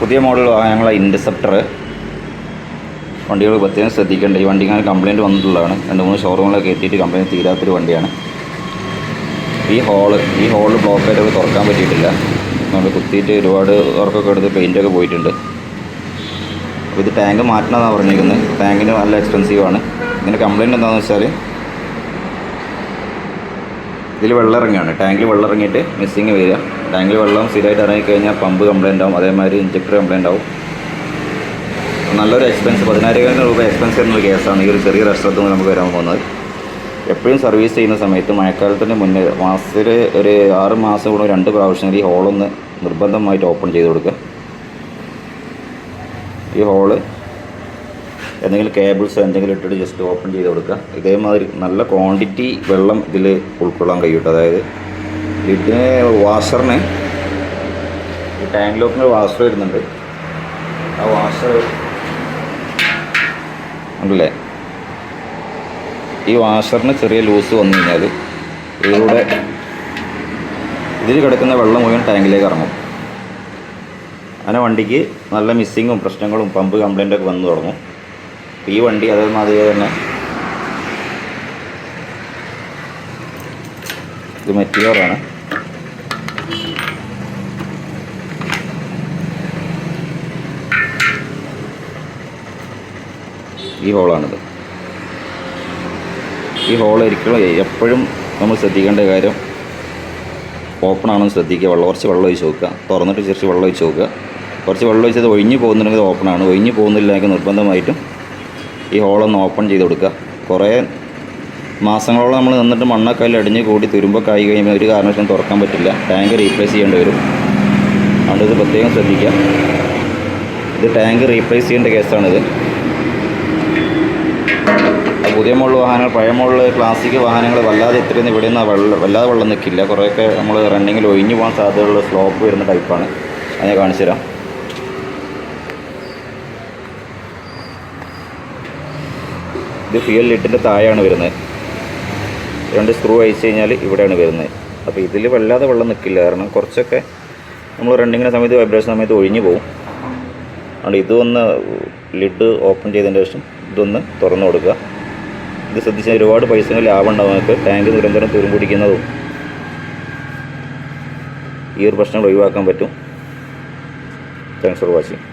പുതിയ മോഡൽ വാഹനങ്ങളെ ഇന്റർസെപ്റ്റർ വണ്ടികൾ പ്രത്യേകം ശ്രദ്ധിക്കേണ്ട. ഈ വണ്ടി ഇങ്ങനെ കംപ്ലയിന്റ് വന്നിട്ടുള്ളതാണ്. രണ്ട് മൂന്ന് ഷോറൂമിലൊക്കെ എത്തിയിട്ട് കംപ്ലയിന്റ് തീരാത്തൊരു വണ്ടിയാണ്. ഈ ഹോൾ ഈ ഹോൾ ബ്ലോക്കായിട്ട് തുറക്കാൻ പറ്റിയിട്ടില്ല. നമ്മൾ കുത്തിയിട്ട് ഒരുപാട് വർക്കൊക്കെ എടുത്ത് പെയിന്റൊക്കെ പോയിട്ടുണ്ട്. അപ്പോൾ ഇത് ടാങ്ക് മാറ്റണമെന്നാണ് പറഞ്ഞിരിക്കുന്നത്. ടാങ്കിന് നല്ല എക്സ്പെൻസീവാണ് ഇതിന്റെ കംപ്ലയിന്റ് എന്താണെന്ന് വെച്ചാൽ ഇതിൽ വെള്ളം ഇറങ്ങുകയാണ് ടാങ്കിൽ വെള്ളം ഇറങ്ങിയിട്ട് മിസ്സിങ് വരിക ടാങ്കിൽ വെള്ളം സ്ഥിരമായിട്ട് ഇറങ്ങിക്കഴിഞ്ഞാൽ പമ്പ് കംപ്ലയിന്റ് ആവും. അതേമാതിരി ഇഞ്ചക്ടർ കംപ്ലയിന്റ് ആവും. നല്ലൊരു എക്സ്പെൻസ് പതിനായിരം രൂപ എക്സ്പെൻസ് വരുന്നൊരു കേസാണ് ഈ ഒരു ചെറിയ റെസ്റ്റോറന്റ് നിന്ന് നമുക്ക് വരാൻ പോകുന്നത്. എപ്പോഴും സർവീസ് ചെയ്യുന്ന സമയത്ത് മഴക്കാലത്തിന് മുന്നേ മാസത്തിൽ ഒരു ആറ് മാസം കൂടെ രണ്ട് പ്രാവശ്യം ഈ ഹോളൊന്ന് നിർബന്ധമായിട്ട് ഓപ്പൺ ചെയ്ത് കൊടുക്കുക. ഈ ഹോൾ എന്തെങ്കിലും കേബിൾസോ എന്തെങ്കിലും ഇട്ടിട്ട് ജസ്റ്റ് ഓപ്പൺ ചെയ്ത് കൊടുക്കുക. ഇതേമാതിരി നല്ല ക്വാണ്ടിറ്റി വെള്ളം ഇതിൽ ഉൾക്കൊള്ളാൻ കഴിയും അതായത് ഇതിന് വാഷറിന് ടാങ്ക് ലോക്കിന് വാഷർ വരുന്നുണ്ട്. ആ വാഷർ ഉണ്ടല്ലേ? ഈ വാഷറിന് ചെറിയ ലൂസ് വന്നു കഴിഞ്ഞാൽ ഇതിലൂടെ ഇതിൽ കിടക്കുന്ന വെള്ളം മുഴുവൻ ടാങ്കിലേക്ക് ഇറങ്ങും. അങ്ങനെ വണ്ടിക്ക് നല്ല മിസ്സിങ്ങും പ്രശ്നങ്ങളും പമ്പ് കംപ്ലയിന്റൊക്കെ വന്നു തുടങ്ങും. ഈ വണ്ടി അതേമാതിരി തന്നെ. ഇത് മെറ്റിയോറാണ് ഈ ഹോളാണിത്. ഈ ഹോൾ എപ്പോഴും നമ്മൾ ശ്രദ്ധിക്കേണ്ട കാര്യം ഓപ്പൺ ആണെന്ന് ശ്രദ്ധിക്കുക. വെള്ളം കുറച്ച് വെള്ളം ഒഴിച്ച് നോക്കുക. തുറന്നിട്ട് കുറച്ച് വെള്ളം ഒഴിച്ച് നോക്കുക. കുറച്ച് വെള്ളം ഒഴിച്ചത് ഒഴിഞ്ഞു പോകുന്നുണ്ടെങ്കിൽ ഓപ്പൺ ആണ്. ഒഴിഞ്ഞ് പോകുന്നില്ലെങ്കിൽ നിർബന്ധമായിട്ടും ഈ ഹോളൊന്ന് ഓപ്പൺ ചെയ്ത് കൊടുക്കുക. കുറേ മാസങ്ങളോളം നമ്മൾ നിന്നിട്ട് മണ്ണൊക്കെ അടിഞ്ഞ് കൂടി തുരുമ്പൊക്കെ ആയി കഴിയുമ്പോൾ ഒരു കാരണവശാലും തുറക്കാൻ പറ്റില്ല. ടാങ്ക് റീപ്ലേസ് ചെയ്യേണ്ടി വരും. അതുകൊണ്ട് ഇത് പ്രത്യേകം ശ്രദ്ധിക്കുക. ഇത് ടാങ്ക് റീപ്ലേസ് ചെയ്യേണ്ട കേസാണിത്. പുതിയ മുകളിൽ വാഹനങ്ങൾ പഴയ മുകളിൽ ക്ലാസിക് വാഹനങ്ങൾ വല്ലാതെ ഇത്രയൊന്നും ഇവിടെ നിന്ന് വെള്ളം വല്ലാതെ വെള്ളം നിൽക്കില്ല. കുറേയൊക്കെ നമ്മൾ റണ്ണിങ്ങിൽ ഒഴിഞ്ഞു പോകാൻ സാധ്യതയുള്ള സ്ലോപ്പ് വരുന്ന ടൈപ്പാണ് അത് ഞാൻ കാണിച്ചു തരാം ഇത് ഫ്യൂൽ ലിറ്റിന്റെ താഴെയാണ് വരുന്നത്. രണ്ട് സ്ക്രൂ അയച്ചു കഴിഞ്ഞാൽ ഇവിടെയാണ് വരുന്നത്. അപ്പോൾ ഇതിൽ വല്ലാതെ വെള്ളം നിൽക്കില്ല കാരണം കുറച്ചൊക്കെ നമ്മൾ റണ്ണിങ്ങിന്റെ സമയത്ത് വൈബ്രേഷൻ സമയത്ത് ഒഴിഞ്ഞു പോകും അതുകൊണ്ട് ഇതൊന്ന് ലിഡ് ഓപ്പൺ ചെയ്തതിന് ശേഷം ഇതൊന്ന് തുറന്നു കൊടുക്കുക. ഇത് ശ്രദ്ധിച്ചാൽ ഒരുപാട് പൈസ ലാഭം ഉണ്ടാവും നമുക്ക്. ടാങ്ക് നിരന്തരം തുരും പിടിക്കുന്നതും ഈ ഒരു പ്രശ്നങ്ങൾ ഒഴിവാക്കാൻ പറ്റും. Thanks for watching